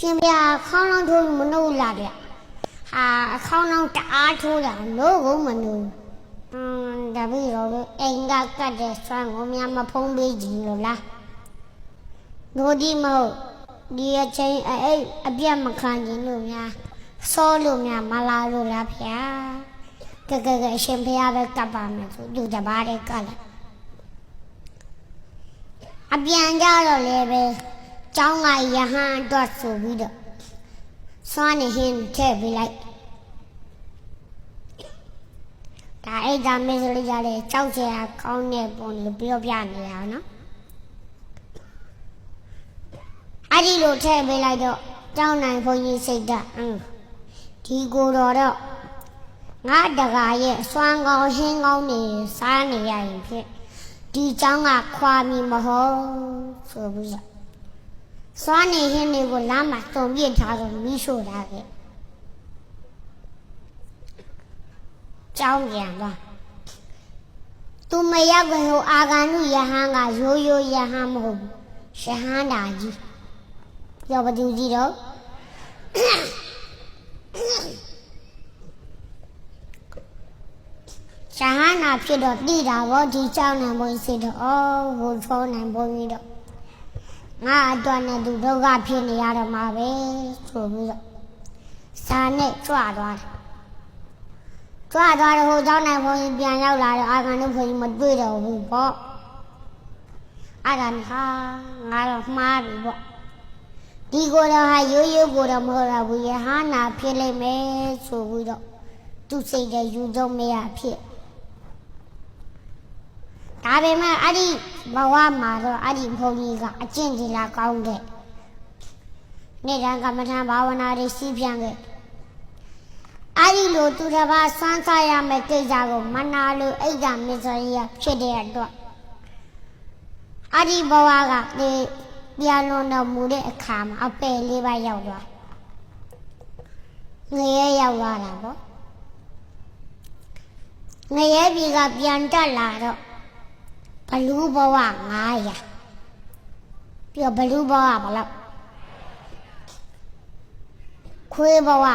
ရှင်ဗျာခေါင်းလောင်းထိုးမနှုတ်လာဗျဟာအခေါင်းလောင်းတအားထိုးတာလို့ကိုမနှုတ်အင်းဒါပြီးတော့လေအိမ်ကကတ်တဲ့ဆွမ်းကိုများမဖုံးပေးကြည့်လို့လားတို့ဒီမဟုတ်ဒီအချိန်အဲ့အပြတ်မခံခြင်းလို့များစောလို့များမလာလို့လားဗျာကဲကဲကဲအရှင်ဘုရားပဲကပ်ပါမယ်ဆိုသူတပါးတဲ့ကတ်လိုက်အပြန်ကြတော့လေပဲ ကျောင်းကယဟန်အတွက်ဆိုပြီးတော့စွမ်းနေဟင်းထည့်ပေးလိုက်ဒါအဲ့ဒါမေးစလေးကြတဲ့ကြောက်စရာကောင်းတဲ့ပုံလို့ပြောပြနေတာနော်အဲ့ဒီလိုထည့်ပေးလိုက်တော့ကျောင်းနိုင်ဘုန်းကြီးစိတ်ဓာတ်အင်းဒီကိုတော်တော့ငါတကာရဲ့အစွမ်းကောင်းရှင်းကောင်းနေစားနေရရင်ဖြစ်ဒီကျောင်းကခွာမီမဟုတ်ဆိုပြီးတော့ စွမ်းနေဟင်းတွေကိုလမ်းမှာတုံပြစ်ထားဆိုမိရှို့ထားခဲ့ကျောင်းပြန်သွားသူမရောက်ခင်ဟိုအာဂန္ဓုယဟန်ကရိုးရိုးယဟန်မဟုတ်ဘူးရှဟန်တာကြီးပြောဘသူကြီးတော့ရှာဟနာဖြစ်တော့တိတာဗောဒီကြောင်းနိုင်ဘုန်းကြီးစိတ်တော့အော်ဟိုထုံးနိုင်ဘုန်းကြီးတော့ ငါအတွက်နဲ့သူဒုက္ခဖြစ်နေရတော့မှာပဲဆိုပြီးတော့စာနဲ့ကြွသွားတယ်ကြွသွားတော့ဟိုကြောင်းနိုင်ဘုန်းကြီးပြန်ရောက်လာတော့အာကန်တို့ဘုန်းကြီးမတွေ့တော့ဘူးဗောအဲ့ဒါဟာငါတော့မှားပြီဗောဒီကိုယ်တော့ဟာရိုးရိုးကိုယ်တော့မဟုတ်တော့ဘူးယဟနာဖြစ်လိမ့်မယ်ဆိုပြီးတော့သူစိတ်တဲ့ယူဆုံးမရဖြစ်ဒါပေမဲ့အဲ့ဒီ ဘဝမှာတော့အဲ့ဒီဘုန်းကြီးကအကျင့်ကြီးလာကောင်းတဲ့နေ့တိုင်းကမ္မထာဘာဝနာတွေစီးပြန်ခဲ့အဲ့ဒီလိုသူတစ်ပါးစမ်းစားရမယ့်ကိစ္စကိုမနာလို့အိတ်ကမစ္စရိယဖြစ်တဲ့အတွက်အဲ့ဒီဘဝကဒီပြန်လွန်တော်မူတဲ့အခါမှာအပယ်လေးပါးရောက်သွားငရဲရောက်သွားတာပေါ့ငရဲပြည်ကပြန်တက်လာတော့ ဘလူးဘဝ900ပြီးတော့ဘလူးဘဝဘယ်လောက်ခွေးဘဝ900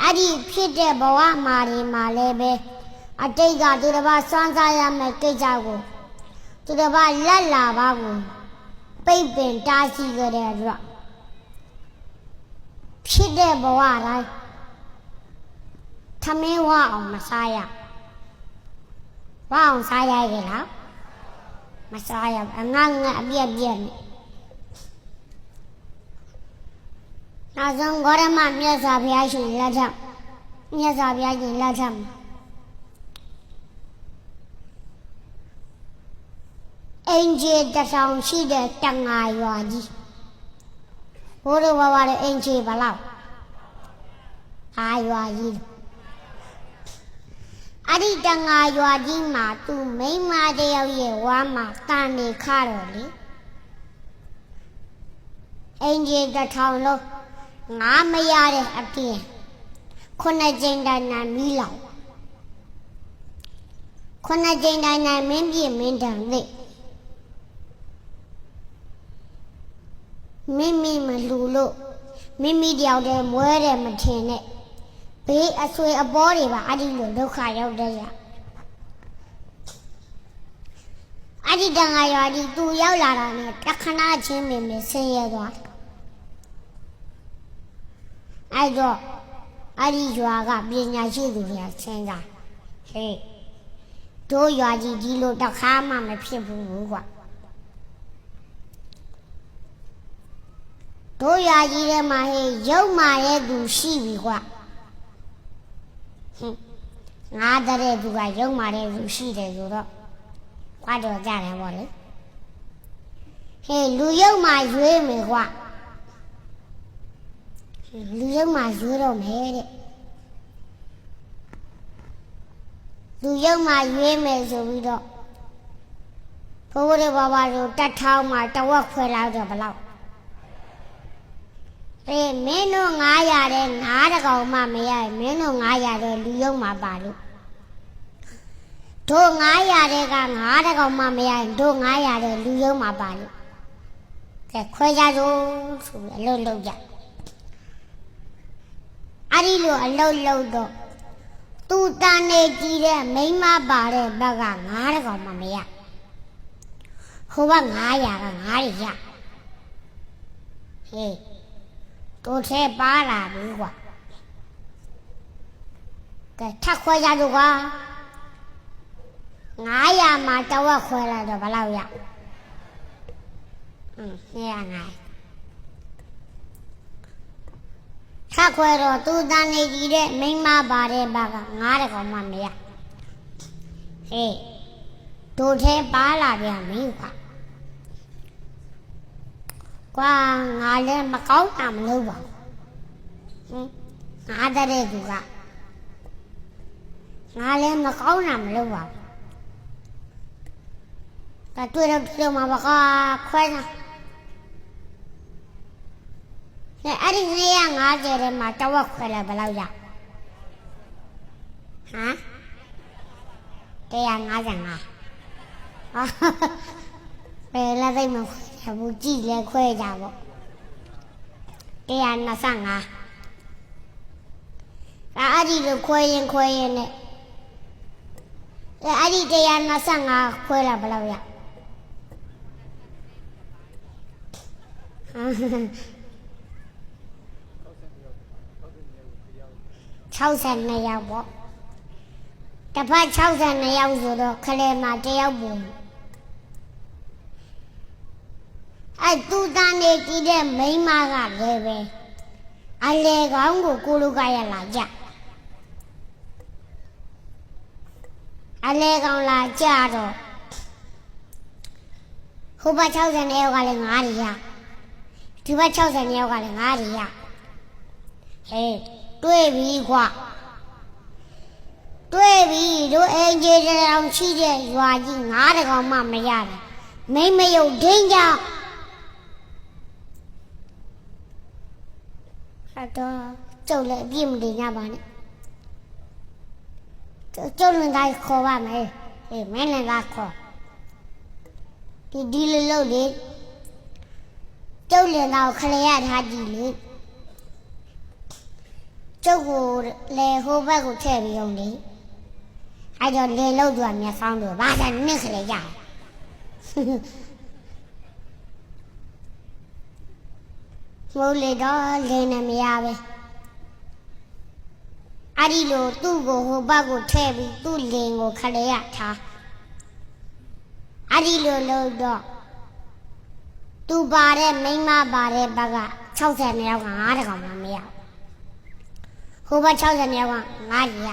အဲ့ဒီဖြစ်တဲ့ဘဝမှာဒီမှာလည်းပဲအတိတ်ကသူတစ်ပါးစွမ်းစားရမယ့်ကိစ္စကိုသူတစ်ပါးလက်လာပါကိုပိတ်ပင်တားဆီးကြတဲ့အတွက်ဖြစ်တဲ့ဘဝတိုင်းသမင်းဝအောင်မစားရဘာ အောင်စားရရဲ့လားမစားရဘူးအငငအပြက်ပြက်နဲ့နောက်ဆုံးဂေါရမမြတ်စွာဘုရားရှင်လက်ထက်မြတ်စွာဘုရားရှင်လက်ထက်မှာအင်ဂျီတစ်ဆောင်ရှိတဲ့တန်ငါရွာကြီးဘိုးတော်ဘာဘာလဲအင်ဂျီဘလောက်အာရွာကြီး အဲ့ဒီတန်ငါရွာကြီးမှာသူမိန်းမတယောက်ရဲ့ဝါမှာတန်နေခတော့လေအင်ဂျီတစ်ထောင်လုံးငါမရတဲ့အပြင်ခုနှစ်ကြိမ်တိုင်နိုင်မီးလောင်ခုနှစ်ကြိမ်တိုင်နိုင်မင်းပြင်းမင်းတန်သိမိမိမလူလို့မိမိတယောက်တည်းမွဲတယ်မထင်နဲ့ ဘေးအဆွေအပေါ်တွေပါအဲ့ဒီလိုဒုက္ခရောက်တဲ့ရအဲ့ဒီတန်ဃာရွာကြီးသူရောက်လာတာနဲ့တခဏချင်းမြင်မြင်ဆင်းရဲသွားတယ်အဲ့တော့အဲ့ဒီရွာကပညာရှိသူတွေကဆင်းတာဟေးတို့ရွာကြီးဒီလိုတစ်ခါမှမဖြစ်ဘူးကွာတို့ရွာကြီးထဲမှာဟေးရုပ်မာရဲ့သူရှိပြီကွာ ငါတဲ့သူကရုံမာတဲ့လူရှိတယ်ဆိုတော့ခွာတော့ကြတယ်ဗောလေဟေးလူရုံမာရွေးမယ်ကွာလူရုံမာရွေးတော့မယ်တဲ့လူရုံမာရွေးမယ်ဆိုပြီးတော့ဘိုးဘိုးတွေဘာဘာတို့တက်ထောင်းမှာတဝက်ခွဲလောက်တော့ဘလောက် အေးမင်းတို့900တဲ့ငါးတကောင်မှမရရင်မင်းတို့900တဲ့လူယုံမှာပါလို့တို့900တဲ့ကငါးတကောင်မှမရရင်တို့900တဲ့လူယုံမှာပါလို့ကဲခွဲကြစို့ဆိုပြီးအလုပ်လုပ်ကြအဲ့ဒီလိုအလုပ်လုပ်တော့သူတန်နေကြည့်တဲ့မိန်းမပါတဲ့ဘက်ကငားတကောင်မှမရဟိုဘက်900ကငားရရဟေး တို့ထဲပါလာပြီကွာကဲထပ်ခွဲကြလို့ကွာ900မှာတဝက်ခွဲလိုက်တော့ဘယ်လောက်ရอืม200ထပ်ခွဲတော့သူတန်နေကြီးတဲ့မိမပါတဲ့ဘာက9တကောင်မှမရဟေးတို့ထဲပါလာပြန်ပြီကွာ ကွာငါလည်းမကောင်းတာမလုပ်ပါဘူးဟင်ငါတဲ့သူကငါလည်းမကောင်းတာမလုပ်ပါဘူးဒါတွေ့တော့တွေ့မှာပါကွာခွဲတာ။အဲ့အဲ့ဒီ250ထဲမှာတဝက်ခွဲလိုက်ဘယ်လောက်ရ။ဟမ်155။အာဘယ်လဲသိမခွဲ ဘူးကြည့်လဲခွဲကြပေါ့။125။အဲ့အဲ့ဒီလိုခွဲရင်ခွဲရင်နဲ့အဲ့အဲ့ဒီ125ခွဲလိုက်ဘယ်လောက်ရ။ဟမ်62ယောက်ပေါ့တစ်ဖက်62ယောက်ဆိုတော့ခလဲမှာတယောက်ပုံ အဲ့သူတန်းနေကြည့်တဲ့မိန်းမကလည်းပဲအလေကောင်းကိုကိုလူကရလာကြအလေကောင်းလာကြတော့ဟိုဘက်60ယောက်ကလည်း9ရဒီဘက်60ယောက်ကလည်း9ရဟေးတွေ့ပြီကွာတွေ့ပြီတို့အင်ဂျီတောင်ရှိတဲ့ရွာကြီးငါးတကောင်မှမရတယ်မိမယုတ်ဒင်းကြောင် ဟာတော့ကျုပ်လည်းအပြစ်မတင်ကြပါနဲ့ကျုပ်ကျုပ်လည်းတိုင်းခေါ်ပါမယ်အေးမင်းလည်းသားခေါ်ဒီဒီလိုလုပ်လေကျုပ်လည်းတော့ခလရထားကြည့်လေကျုပ်ကိုလေဟိုဘက်ကိုထည့်ပြီးအောင်လေအဲကြောင့်လေလို့သူကမျက်စောင်းသူဘာသာနစ်ခလေကြ မိုးလေတော့လေနဲ့မရပဲအဲ့ဒီလိုသူ့ကိုဟိုဘက်ကိုထည့်ပြီးသူ့လင်ကိုခလေရထားအဲ့ဒီလိုလို့တော့သူပါတဲ့မိန်းမပါတဲ့ဘက်က60ယောက်က9တကောင်မှမရဘူးဟိုဘက်60မြောက်ကငါးကြီးရ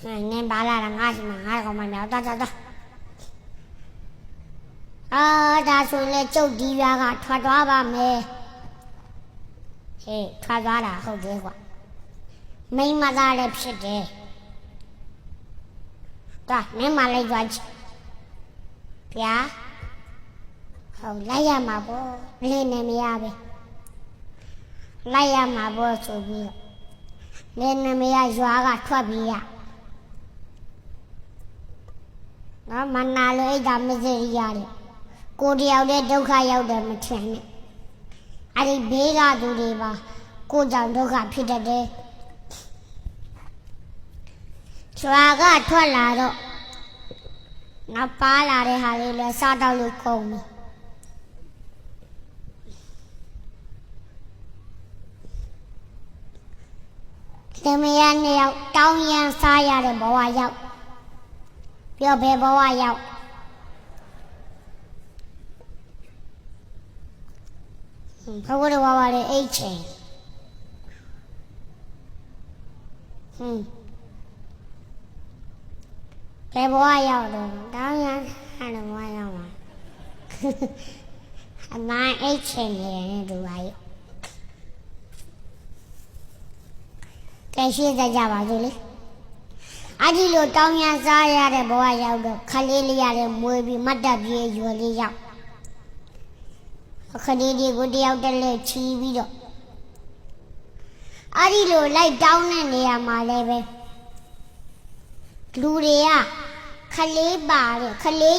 ဟဲ့နင်းပါလာတာငါးရှိမှာငါးကောင်မမြောက်တာတာတာ အာဒါဆိုရင်လေကျုပ်ဒီရွာကထွက်သွားပါမယ်ဟေးထွက်သွားတာဟုတ်တယ်ကွာမိန်းမသားလည်းဖြစ်တယ်တာမင်းမလိုက်သွားချဗျာဟုတ်လိုက်ရမှာပေါ့မလေးနဲ့မရပဲလိုက်ရမှာပေါ့ဆိုပြီးတော့လင်းနဲ့မရရွာကထွက်ပြီးရနော်မနာလို့အိတ်ဒါမစရိရတယ် ကိုတယောက်တည်းဒုက္ခရောက်တယ်မထင်နဲ့အဲ့ဒီဘေးကသူတွေပါကိုကြောင့်ဒုက္ခဖြစ်တတ်တယ်ရွာကထွက်လာတော့နောက်ပါလာတဲ့ဟာလေးလဲစားတော့လို့ကုန်ပြီသင်မယားနှစ်ယောက်တောင်းရန်စားရတဲ့ဘဝရောက်ပြောဘယ်ဘဝရောက်ဟွန်း ဘဝတော်ဘဝလေးအိတ်ချင်ဟွန်းဘယ်ဘဝရောက်တော့တောင်းရန်စားတဲ့ဘဝရောက်မှာအမအိတ်ချင်နေတယ်သူကကြီးကဲရှင်းကြကြပါစို့လေအဒီလိုတောင်းရန်စားရတဲ့ဘဝရောက်တော့ခလေးလေးရတဲ့မွေးပြီးမတ်တပ်ပြေးရွယ်လေးရောက် အခလေးတွေကိုတယောက်တက်လက်ချီးပြီးတော့အဒီလိုလိုက်တောင်းတဲ့နေရာမှာလည်းပဲလူတွေကခခလေးပါတယ်ခလေး